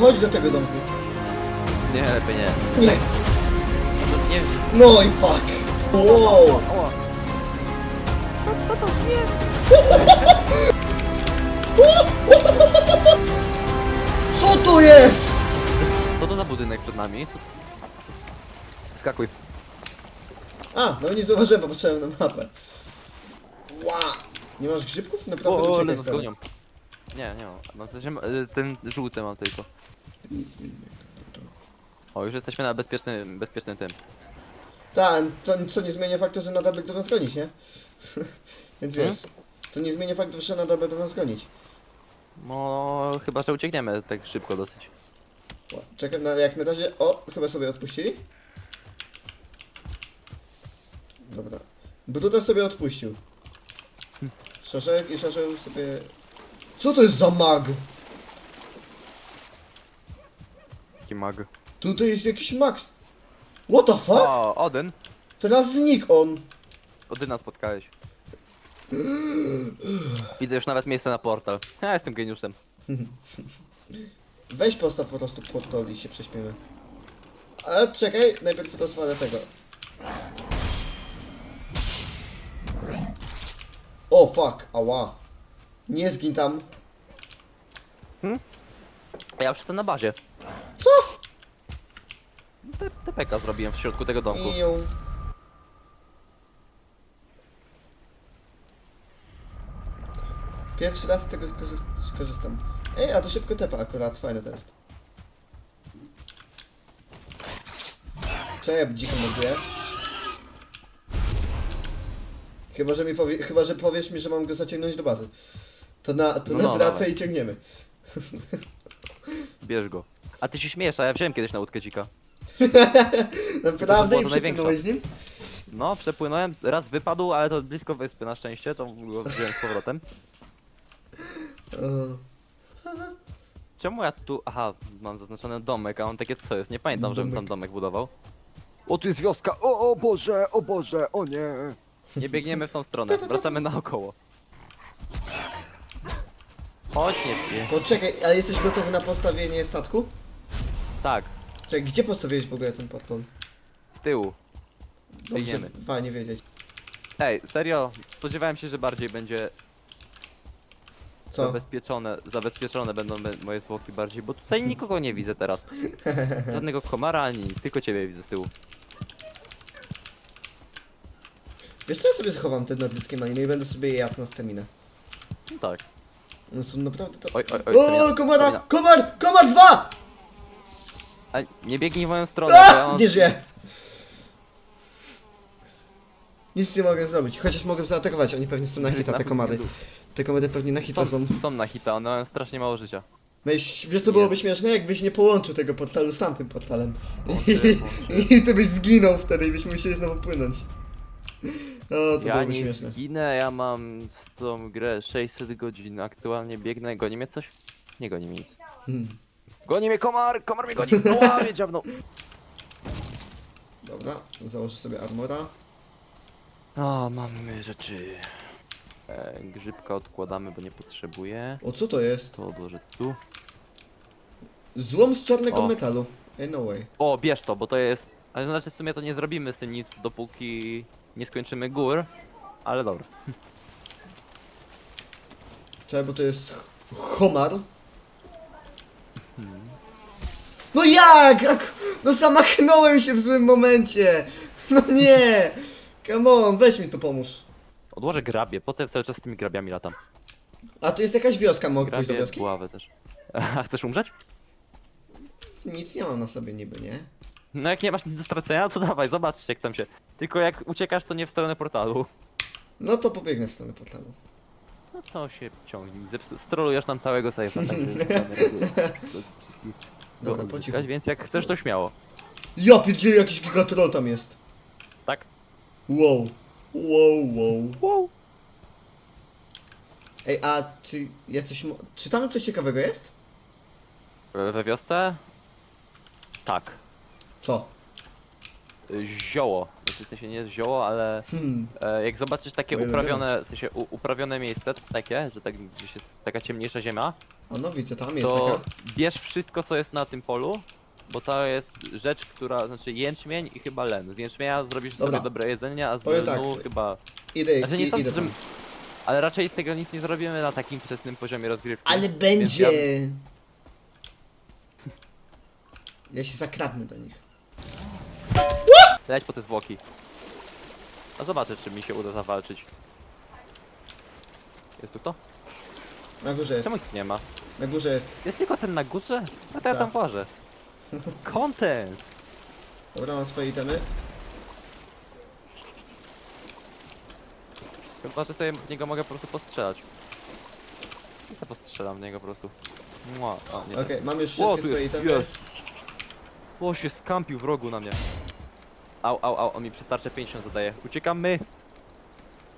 chodź do tego domku. Nie, lepiej nie. Nie. Nie wiem, No i fuck. Wow. o, Co to jest? co to za budynek przed nami? Co... Skakuj. A, no nie zauważyłem, bo patrzyłem na mapę. Ła. Nie masz grzybków? Naprawdę O, ale uciekaj nas stąd. gonią. Nie, nie mam. Mam w sensie, y, ten żółty mam tylko. O, już jesteśmy na bezpiecznym, bezpiecznym tym. Tak, to co nie zmienia faktu, że nadal będą nas gonić, nie? Więc wiesz, Hmm? to nie zmienia faktu, że nadal będą nas gonić. No, chyba, że uciekniemy tak szybko dosyć. Czekam na jak na razie. O, chyba sobie odpuścili. Dobra. Bruda sobie odpuścił. Szaszek i Szaszeł sobie... Co to jest za mag? Taki mag. Tutaj jest jakiś mag. What the fuck? O, Odyn. Teraz znikł on. Odyna spotkałeś. Widzę już nawet miejsce na portal. Ja jestem geniuszem. Weź postaw po prostu portal i się prześpiemy. Ale czekaj, najpierw rozwalę tego. O fuck, ała. Nie zgin tam. Ja już jestem na bazie. Co? Te- TPK zrobiłem w środku tego domku. Iu. Pierwszy raz z tego korzyst- korzystam. Ej, a to szybko tepa akurat, fajne to jest. Czekaj, ja dziko morduję. Chyba, że mi powie, chyba, że powiesz mi, że mam go zaciągnąć do bazy. To na, to No, na no, trafę dawaj. i ciągniemy. Bierz go. A ty się śmiejesz, a ja wziąłem kiedyś na łódkę dzika. Naprawdę i to największa. przypłynąłeś z nim? No, przepłynąłem, raz wypadł, ale to blisko wyspy na szczęście, to go wziąłem z powrotem. O. Czemu ja tu... Aha, mam zaznaczony domek, a on takie co jest? Nie pamiętam, żebym tam Domek. domek budował. O, tu jest wioska! O, o Boże, o Boże, o nie! Nie biegniemy w tą stronę, wracamy naokoło. Chodź, nie pije. Poczekaj, ale jesteś gotowy na postawienie statku? Tak, Czekaj, gdzie postawiłeś w ogóle ten portal? z tyłu. Dobrze, fajnie wiedzieć. Ej, serio, spodziewałem się, że bardziej będzie Co? zabezpieczone, zabezpieczone będą be- moje zwłoki bardziej, bo tutaj nikogo nie widzę teraz. Żadnego komara ani nic, tylko ciebie widzę z tyłu. Wiesz co, ja sobie schowam te nordyckie maliny i będę sobie je jadł na staminę. No tak. One są naprawdę to... Oj, oj, oj, stamina, O, komara! stamina. Komar! Komar dwa! A nie biegnij w moją stronę, bo ja A! mam... Nie żyję! Nic nie mogę zrobić, chociaż mogę zaatakować, oni pewnie są na hita, te komary. Te komary pewnie na hita są. Są, są na hita, one mają strasznie mało życia. No i wiesz co byłoby Jest. śmieszne? Jakbyś nie połączył tego portalu z tamtym portalem. O ty. I ty byś zginął wtedy i byśmy musieli znowu płynąć. O, to Ja byłoby nie śmieszne. zginę, ja mam z tą grę 600 godzin, aktualnie biegnę, goni mnie coś? Nie goni mnie nic. Hmm. Goni mnie komar, komar mnie goni, no łamie dziabną. Dobra, założę sobie armora. O, mamy rzeczy. E, grzybka odkładamy, bo nie potrzebuję. O, co to jest? To odłożę tu. Złom z czarnego O. metalu. Ej, no way. O, bierz to, bo to jest... Ale znaczy w sumie to nie zrobimy z tym nic, dopóki nie skończymy gór. Ale dobra. Czekaj, bo to jest ch- homar. No jak? No zamachnąłem się w złym momencie. No nie. Come on, weź mi tu pomóż. Odłożę grabie, po co ja cały czas z tymi grabiami latam? A tu jest jakaś wioska, mogę pójść do Grabie, wioski? buławę też. A chcesz umrzeć? Nic nie mam na sobie niby, nie? No jak nie masz nic do stracenia, to dawaj, zobaczysz jak tam się... Tylko jak uciekasz, to nie w stronę portalu. No to pobiegnę w stronę portalu. No to się ciągnij, zepsu... strolujesz nam całego sejfa, także mamy reguły wszystko- Dobra, po odzyskać, cichu. więc jak chcesz, to śmiało. Ja pierdzielę, jakiś gigatroll tam jest. Tak? Wow. Wow, wow. Wow. Ej, a czy ja coś... mo- Czy tam coś ciekawego jest? We we wiosce? Tak. Co? Zioło. Znaczy w sensie nie jest zioło, ale Hmm. e, jak zobaczysz takie Ojej, uprawione, w sensie u, uprawione miejsce, takie, że tak gdzieś jest taka ciemniejsza ziemia, A no widzę, tam jest to taka. bierz wszystko, co jest na tym polu, bo to jest rzecz, która, znaczy jęczmień i chyba len. Z jęczmienia zrobisz Dobra. sobie dobre jedzenie, a z Powiem tak. chyba... Idę, Znaczy nie i- sądzę, idę że... tam. Ale raczej z tego nic nie zrobimy na takim wczesnym poziomie rozgrywki. Ale Więc będzie! Ja... Ja się zakradnę do nich. Leć po te zwłoki. A zobaczę, czy mi się uda zawalczyć. Jest tu kto? Na górze jest, Czemu ich nie ma? na górze jest. Jest tylko ten na górze? No to ja Tak. tam włażę. Content! Dobra, mam swoje itemy. Chyba, że sobie w niego mogę po prostu postrzelać. I sobie postrzelam w niego po prostu. Mua. O, nie Okej, mam już wszystkie tu swoje jest, itemy. Jezus. O, się skampił w rogu na mnie. Au, au, au, on mi przystarcze 50 zadaje. Uciekamy!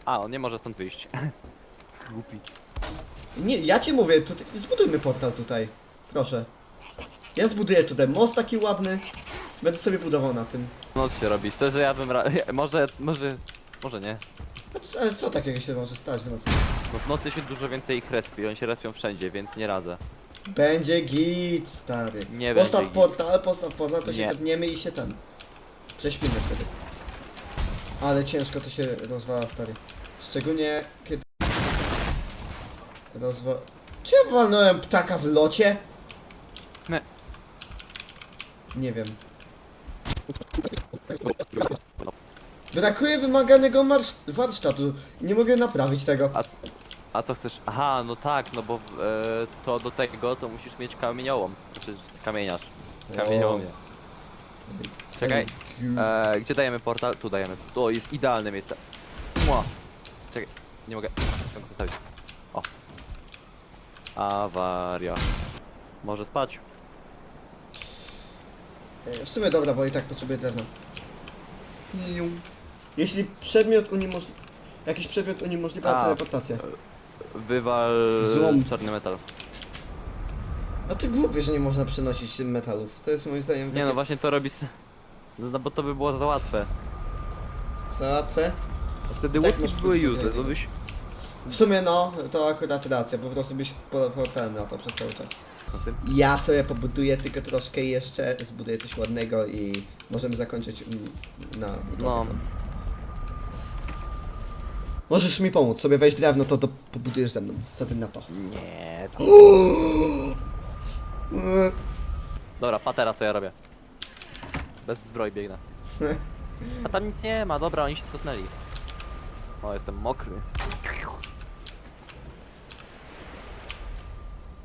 A, on nie może stąd wyjść. Głupi. Nie, ja ci mówię, tutaj, zbudujmy portal tutaj. Proszę. Ja zbuduję tutaj most taki ładny. Będę sobie budował na tym. Noc się robi, szczerze ja bym ra... Może, może, może nie. Ale co takiego się może stać w nocy? No w nocy się dużo więcej ich respi, oni się respią wszędzie, więc nie radzę. Będzie git, stary. Nie postaw będzie git. portal, postaw portal, to się Nie. tepniemy i się ten. Prześpimy wtedy. Ale ciężko to się rozwala, stary. Szczególnie kiedy... Rozwa... Czy ja walnąłem ptaka w locie? Nie. Nie wiem. Brakuje wymaganego warsztatu. Nie mogę naprawić tego. A, a co chcesz? Aha, no tak, no bo e, to do tego to musisz mieć kamieniołom. Znaczy kamieniarz. Kamieniołomie. Czekaj, e, gdzie dajemy portal? Tu dajemy. To jest idealne miejsce. Mua. Czekaj, nie mogę. Mogę postawić. O. Awaria. Może spać. E, W sumie dobra, bo i tak potrzebuję drewna. Jeśli przedmiot uniemożliwia... Jakiś przedmiot uniemożliwia A. teleportację. Wywal Złom. czarny metal. A ty głupie, że nie można przenosić metalów. To jest moim zdaniem Nie no takie właśnie to robi. s- No bo to by było za łatwe. za łatwe. A wtedy Tak, łódki masz by były useless, racji. no byś. W sumie no, to akurat racja, po prostu byś po- na to przez cały czas. Na tym. Ja sobie pobuduję tylko troszkę jeszcze, zbuduję coś ładnego i możemy zakończyć mm, na budowę No. Możesz mi pomóc, sobie wejść drewno, to, to pobudujesz ze mną. Co ty na to? Nie, to... Dobra, patera co ja robię. Bez zbroi biegnę. A tam nic nie ma, dobra, oni się cofnęli. O, jestem mokry.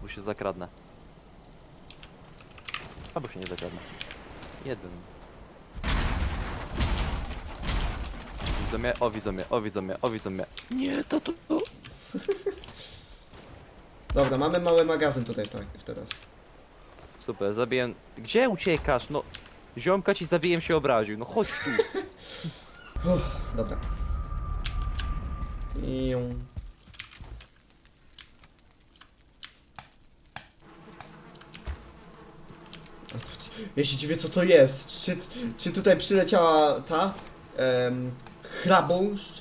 Bo się zakradnę. Albo się nie zakradnę. Jeden. Widzą mnie, o widzą mnie, o widzą mnie, o widzą mnie. Nie, to to, to. Dobra, mamy mały magazyn tutaj tak, teraz. Super, zabiję. Gdzie uciekasz? No. Ziomka ci zabijem się obraził, no chodź tu. Uff, dobra. Iu. A to- Jeśli ci wie co to jest, czy, czy tutaj przyleciała ta em, chrabąszcz?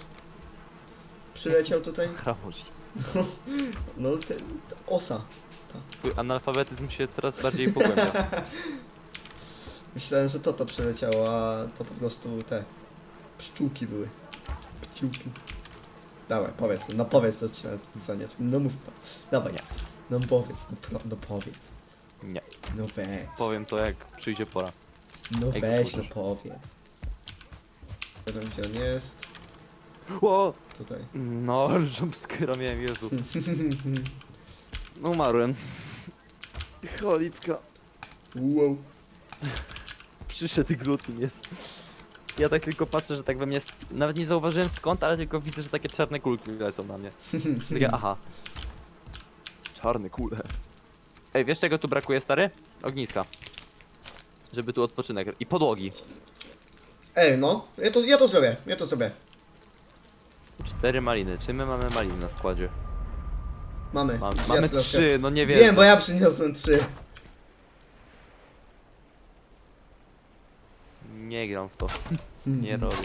Przyleciał tutaj? Chramuś. No ten, osa. Twój analfabetyzm się coraz bardziej pogłębia. Myślałem, że to to przyleciało, a to po prostu te pszczółki były. Pciółki. Dawaj, powiedz, no powiedz co trzeba dzwonić. No mów to. Dawaj. Nie. No powiedz, no, pro, no powiedz. Nie. No weź. Powiem to jak przyjdzie pora. No Jak weź, no powiedz. Nie wiem gdzie on jest. O! Tutaj. No, jumpscare'a miałem, Jezu. No umarłem. Cholipka. Wow. Przyszedł glutyn jest. Ja tak tylko patrzę, że tak we mnie... st- Nawet nie zauważyłem skąd, ale tylko widzę, że takie czarne kulki lecą na mnie. Takie, aha. Czarne kule. Ej, wiesz czego tu brakuje, stary? Ogniska. Żeby tu odpoczynek... I podłogi. Ej, no. Ja to, ja to zrobię, ja to zrobię. Cztery maliny. Czy my mamy maliny na składzie? Mamy. Mam, mamy trzy, no nie wiem. Wiem, bo ja przyniosłem trzy. Nie gram w to. Nie robię.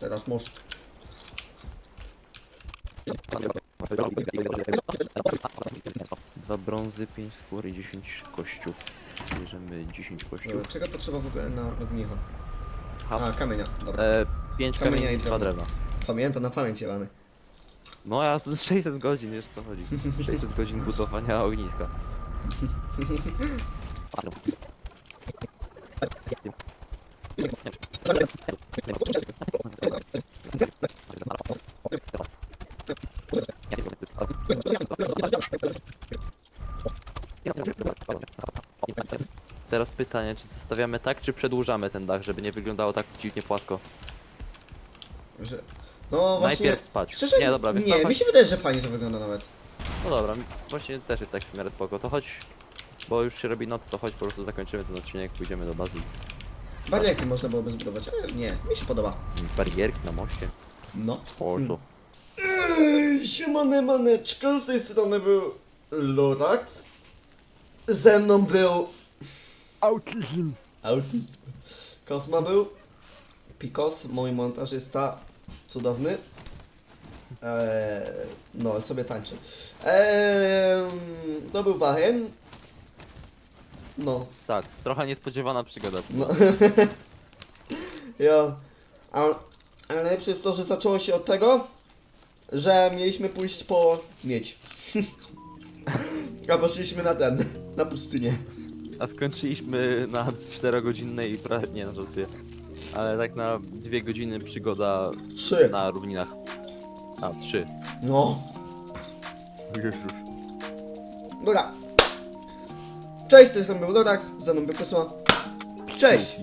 Teraz most. Dwa brązy, pięć skór i 10 kościów. Bierzemy 10 kościów. Czego potrzeba w ogóle na ognicho? A, kamienia, dobra. E, 5 Kamienia kamieni i i 2 drewna. drewna. Pamiętam na pamięć, Jawany. No ja z 600 godzin, wiesz co chodzi. 600 godzin budowania ogniska. Teraz pytanie, czy zostawiamy tak, czy przedłużamy ten dach, żeby nie wyglądało tak dziwnie płasko? No właśnie... Najpierw spać. Szczerze, nie, dobra, więc nie, to mi chodź. się wydaje, że fajnie to wygląda nawet. No dobra, właśnie też jest tak w miarę spoko. To chodź, bo już się robi noc, to chodź po prostu zakończymy ten odcinek, pójdziemy do bazy. Barierki można byłoby zbudować, ale nie, mi się podoba. Barierki na moście. No. O, co? Ej, Siemane maneczko, z tej strony był Lorax. Ze mną był Autyzm. Autyzm. Kosma był. Pikos, mój montażysta. Cudowny. Eee, no, sobie tańczy. Eee, to był Wachen. No, Tak, trochę niespodziewana przygoda. no. ja. A, a najlepsze jest to, że zaczęło się od tego, że mieliśmy pójść po miedź. A poszliśmy na ten, na pustynię. A skończyliśmy na 4-godzinnej, pra... nie no żartuję, ale tak na 2 godziny przygoda Trzy. na równinach. A, 3. No. Dobra. Cześć, to jest był Lorax, ze mną był Kosma. Cześć!